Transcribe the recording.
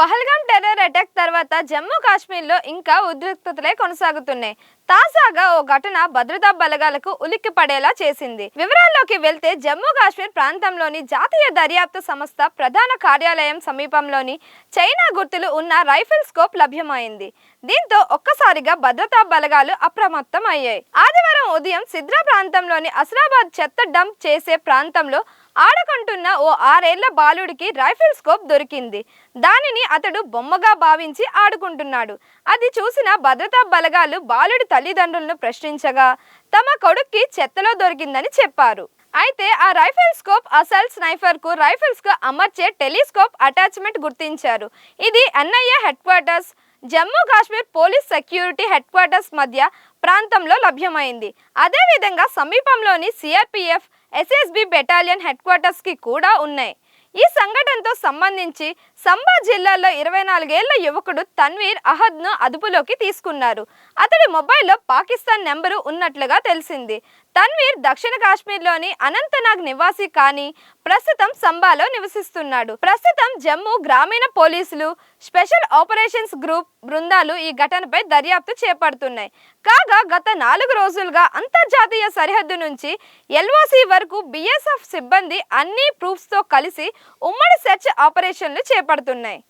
Pahalgam terror attack తర్వాత జమ్మూ కాశ్మీర్లో ఇంకా ఉద్రిక్తతలే కొనసాగుతున్నాయి. తాజాగా ఓ ఘటన భద్రతా బలగాలకు ఉలిక్కి పడేలా చేసింది. వివరాల్లోకి వెళ్తే జమ్మూ కాశ్మీర్ ప్రాంతంలోని జాతీయ దర్యాప్తు సంస్థ ప్రధాన కార్యాలయం సమీపంలోని చైనా గుర్తులు ఉన్న రైఫిల్ స్కోప్ లభ్యమైంది. దీంతో ఒక్కసారిగా భద్రతా బలగాలు అప్రమత్తం అయ్యాయి ఆదివారం ఉదయం సిద్రా ప్రాంతంలోని అసలాబాద్ చెత్త డంప్ చేసే ప్రాంతంలో ఆడకంటున్న ఓ ఆరేళ్ళ బాలుడికి రైఫిల్ స్కోప్ దొరికింది. దానిని అతడు బొమ్మగా భావించి ఆడుకుంటున్నాడు. అది చూసిన భద్రతా బలగాలు బాలుడి తల్లిదండ్రులను ప్రశ్నించగా తమ కొడుక్కి చెత్తలో దొరికిందని చెప్పారు. అయితే ఆ రైఫిల్ స్కోప్ అసల్ స్నైఫర్కు రైఫిల్స్కు అమర్చే టెలిస్కోప్ అటాచ్మెంట్ గుర్తించారు. ఇది NIA head quarters Jammu Kashmir police security head quarters మధ్య ప్రాంతంలో లభ్యమైంది. అదేవిధంగా సమీపంలోని సిఆర్పిఎఫ్ ఎస్ఎస్బి బెటాలియన్ హెడ్ క్వార్టర్స్కి కూడా ఉన్నాయి. ఈ సంఘటనతో సంబంధించి సంబా జిల్లాలో ఇరవై నాలుగేళ్ళ యువకుడు తన్వీర్ అహద్ను అదుపులోకి తీసుకున్నారు. అతడి మొబైల్లో పాకిస్తాన్ నెంబరు ఉన్నట్లుగా తెలిసింది. తన్వీర్ దక్షిణ కాశ్మీర్లోని అనంతనాగ్ నివాసి కానీ ప్రస్తుతం సంబాలో నివసిస్తున్నాడు. ప్రస్తుతం జమ్మూ గ్రామీణ పోలీసులు స్పెషల్ ఆపరేషన్స్ గ్రూప్ బృందాలు ఈ ఘటనపై దర్యాప్తు చేపడుతున్నాయి. కాగా గత నాలుగు రోజులుగా అంతర్జాతీయ సరిహద్దు నుంచి ఎల్ఓసి వరకు బిఎస్ఎఫ్ సిబ్బంది అన్ని ప్రూఫ్స్తో కలిసి ఉమ్మడి సెర్చ్ ఆపరేషన్లు చేపడుతున్నాయి.